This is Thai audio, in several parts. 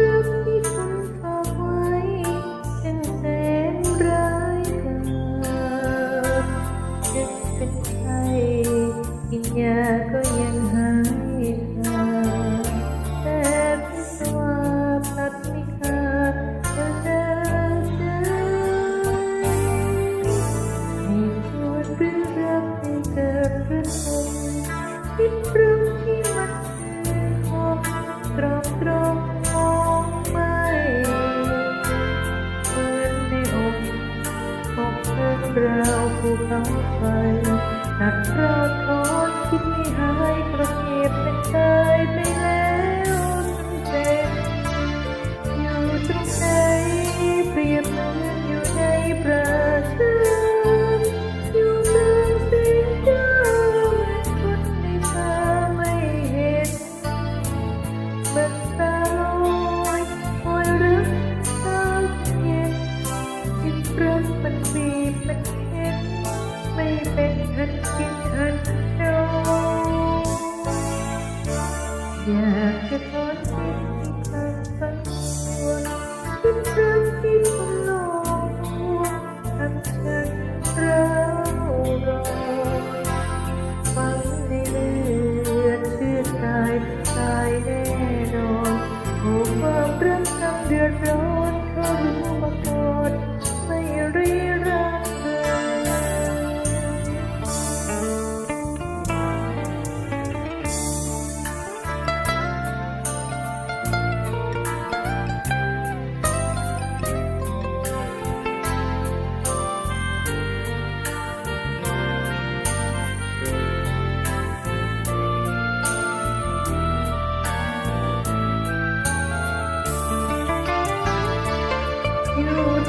รักที่คุณฝากไว้เป็นแสนร้ายกาจจะเป็นไข้กินยาก็ยังหายขาแต่พิษว่าพลัดไม่ขาดก็เดินใจให้ปวดรือรักให้เกิดประสมคิดเรื่องที่มัน เพิ่งราวภูเขาไฟหนักรอดทอนคิดไม่หายกระเก็บเป็นตายไปแล้วทั้งเป็นอยู่ตรงไหนเปรียบเหมือนอยู่ในประชันอยู่กลางแสงดาวเหมือนคนในตาไม่เห็นบัด อย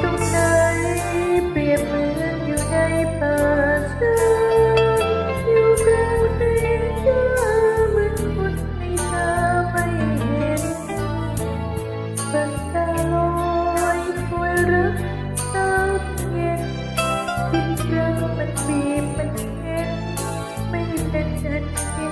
ตรงไหนเปรียบเหมือนอยู่ในป่าช้าอยู่กลางแสงจ้าเหมือนคนในตาไม่เห็นบันตาลอยคอยรักเต้าเย็นคิดรักมันบีบมันเห็นไม่เป็นอันกิน